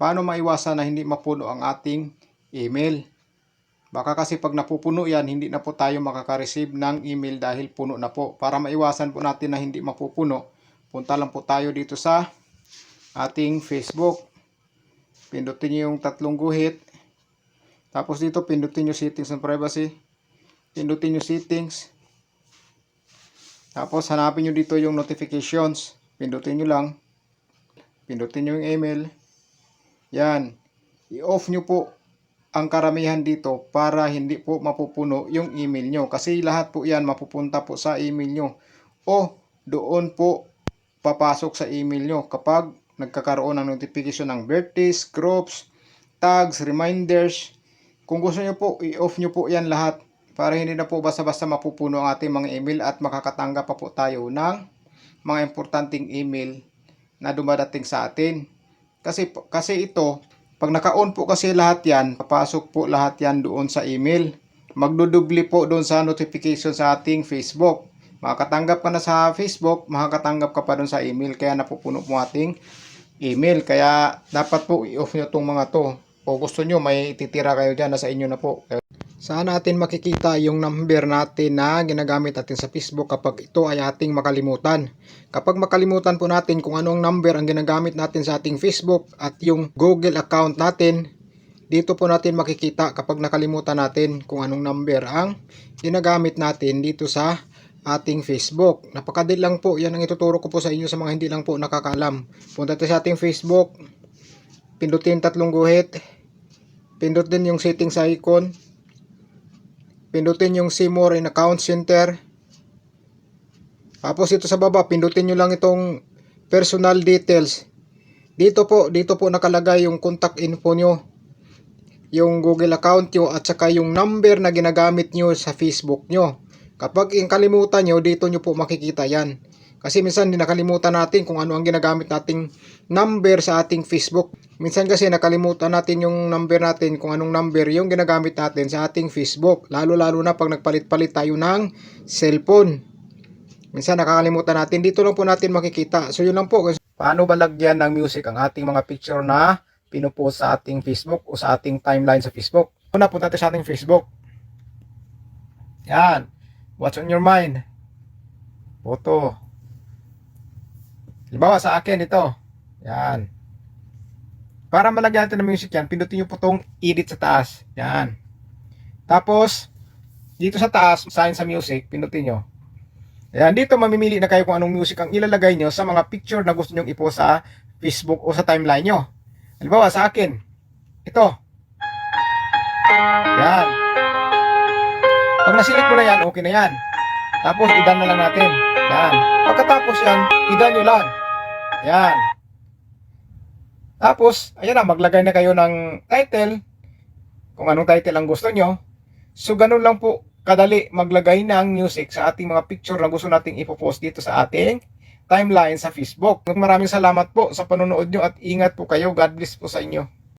paano maiwasan na hindi mapuno ang ating email. Baka kasi pag napupuno yan, hindi na po tayo makaka-receive ng email dahil puno na po. Para maiwasan po natin na hindi mapupuno, punta lang po tayo dito sa ating Facebook. Pindutin nyo yung tatlong guhit. Tapos dito, pindutin nyo settings and privacy. Pindutin nyo settings. Tapos hanapin nyo dito yung notifications. Pindutin nyo lang. Pindutin nyo yung email. Yan. I-off nyo po ang karamihan dito para hindi po mapupuno yung email nyo. Kasi lahat po yan mapupunta po sa email nyo. O doon po papasok sa email nyo kapag nagkakaroon ng notification ng birthdays, groups, tags, reminders. Kung gusto nyo po, i-off nyo po yan lahat para hindi na po basta-basta mapupuno ang ating mga email at makakatanggap pa po tayo ng mga importanteng email na dumadating sa atin. Kasi, kasi ito, pag naka-on po kasi lahat yan, papasok po lahat yan doon sa email. Magdudubli po doon sa notification sa ating Facebook. Makakatanggap ka na sa Facebook, makakatanggap ka pa doon sa email. Kaya napupuno po ating email. Kaya dapat po i-off nyo itong mga to. O gusto nyo, may titira kayo dyan, nasa inyo na po. Saan natin makikita yung number natin na ginagamit natin sa Facebook kapag ito ay ating makalimutan. Kapag makalimutan po natin kung anong number ang ginagamit natin sa ating Facebook at yung Google account natin, dito po natin makikita kapag nakalimutan natin kung anong number ang ginagamit natin dito sa ating Facebook. Napakadali lang po, yan ang ituturo ko po sa inyo sa mga hindi lang po nakakaalam. Punta tayo sa ating Facebook, pindutin tatlong guhit, pindutin yung settings icon, pindutin yung see more in account center. Tapos ito sa baba, pindutin nyo lang itong personal details. Dito po, dito po nakalagay yung contact info nyo. Yung Google account nyo at saka yung number na ginagamit nyo sa Facebook nyo. Kapag kalimutan nyo, dito nyo po makikita yan. Kasi minsan nakalimutan natin kung ano ang ginagamit nating number sa ating Facebook. Minsan kasi nakalimutan natin yung number natin kung anong number yung ginagamit natin sa ating Facebook. Lalo-lalo na pag nagpalit-palit tayo ng cellphone. Minsan nakakalimutan natin. Dito lang po natin makikita. So yun lang po. Paano ba lagyan ng music ang ating mga picture na pinupost sa ating Facebook o sa ating timeline sa Facebook? Una, punta tayo sa ating Facebook. Yan. What's on your mind? Photo. Halimbawa sa akin ito. Yan. Para malagyan natin ng music yan, pindutin nyo po itong edit sa taas. Yan. Tapos, dito sa taas, sign sa music, pindutin nyo. Yan, dito mamimili na kayo kung anong music ang ilalagay nyo sa mga picture na gusto nyo ipost sa Facebook o sa timeline nyo. Halimbawa sa akin, ito. Yan. Pag nasilik mo na yan, okay na yan. Tapos, idan na lang natin. Yan. Pagkatapos yan, idan nyo lang. Yan. Tapos, ayan na, maglagay na kayo ng title. Kung anong title ang gusto nyo. So, ganun lang po kadali maglagay ng music sa ating mga picture na gusto nating ipopost dito sa ating timeline sa Facebook. Maraming salamat po sa panonood nyo at ingat po kayo. God bless po sa inyo.